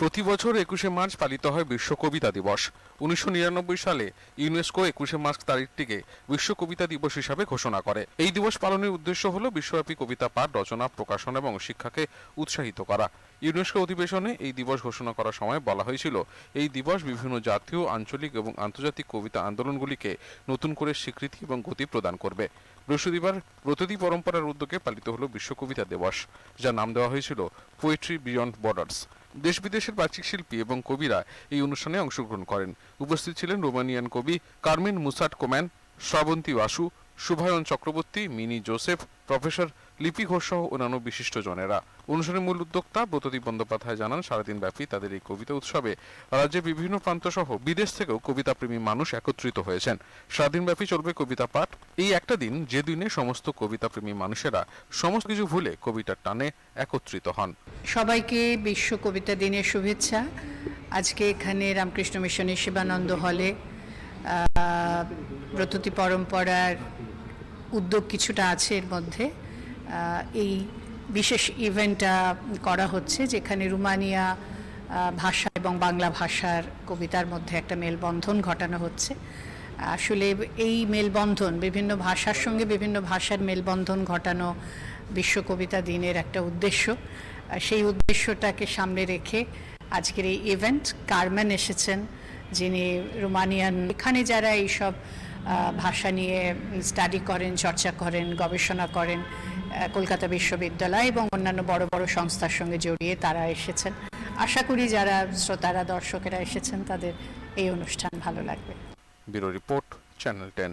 প্রতি বছর একুশে মার্চ পালিত হয় বিশ্ব কবিতা দিবস। উনিশশো নিরানব্বই সালে ইউনেস্কো একুশে মার্চ তারিখটিকে বিশ্ব কবিতা দিবস হিসাবে ঘোষণা করে। এই দিবস পালনের উদ্দেশ্য হল বিশ্বব্যাপী কবিতা পাঠ, রচনা, প্রকাশন এবং শিক্ষাকে উৎসাহিত করা। ইউনেস্কো অধিবেশনে এই দিবস ঘোষণা করার সময় বলা হয়েছিল, এই দিবস বিভিন্ন জাতীয়, আঞ্চলিক এবং আন্তর্জাতিক কবিতা আন্দোলনগুলিকে নতুন করে স্বীকৃতি এবং গতি প্রদান করবে। বৃহস্পতিবার ব্রততী পরম্পরার উদ্যোগে পালিত হল বিশ্ব কবিতা দিবস, যার নাম দেওয়া হয়েছিল পোয়েট্রি বিয়ন্ড বর্ডার্স দেশ বিদেশের বাচিক শিল্পী এবং কবিরা এই অনুষ্ঠানে অংশগ্রহণ করেন। উপস্থিত ছিলেন রোমানিয়ান কবি Carmen Musat Coman, Shrabanti Basu Shubhayan Chakraborty, Mini Joseph, professor Lipi Ghosh সহ অন্যান্য বিশিষ্ট জনেরা অনুষ্ঠানের মূল উদ্যোক্তা ব্রতদীপ বন্দ্যোপাধ্যায় জানান সারাদিন ব্যাপী তাদের এই কবিতা উৎসবে রাজ্যের বিভিন্ন প্রান্ত সহ বিদেশ থেকেও কবিতাপ্রেমী মানুষ একত্রিত হয়েছেন। সারাদিন ব্যাপী চলবে কবিতা পাঠ। এই একটা দিন, যে দিনে সমস্ত কবিতাপ্রেমী মানুষেরা সমস্ত কিছু ভুলে কবিতার টানে একত্রিত হন। সবাইকে বিশ্ব কবিতা দিনের শুভেচ্ছা। আজকে এখানে রামকৃষ্ণ মিশনের শিবানন্দ হলে ব্রততী পরম্পরার উদ্যোগ কিছুটা আছে এর মধ্যে। এই বিশেষ ইভেন্টটা করা হচ্ছে যেখানে রুমানিয়া ভাষা এবং বাংলা ভাষার কবিতার মধ্যে একটা মেলবন্ধন ঘটানো হচ্ছে। আসলে এই মেলবন্ধন, বিভিন্ন ভাষার সঙ্গে বিভিন্ন ভাষার মেলবন্ধন ঘটানো বিশ্ব কবিতা দিনের একটা উদ্দেশ্য। সেই উদ্দেশ্যটাকে সামনে রেখে আজকের এই ইভেন্ট কারম্যান এসেছেন যিনি রোমানিয়ান। এখানে যারা এইসব ভাষা নিয়ে স্টাডি করেন, চর্চা করেন, গবেষণা করেন কলকাতা বিশ্ববিদ্যালয় এবং অন্যান্য বড় বড় সংস্থার সঙ্গে জড়িয়ে তারা এসেছেন। আশা করি যারা শ্রোতারা, দর্শকেরা এসেছেন, তাদের এই অনুষ্ঠান ভালো লাগবে। Bureau report, channel ten.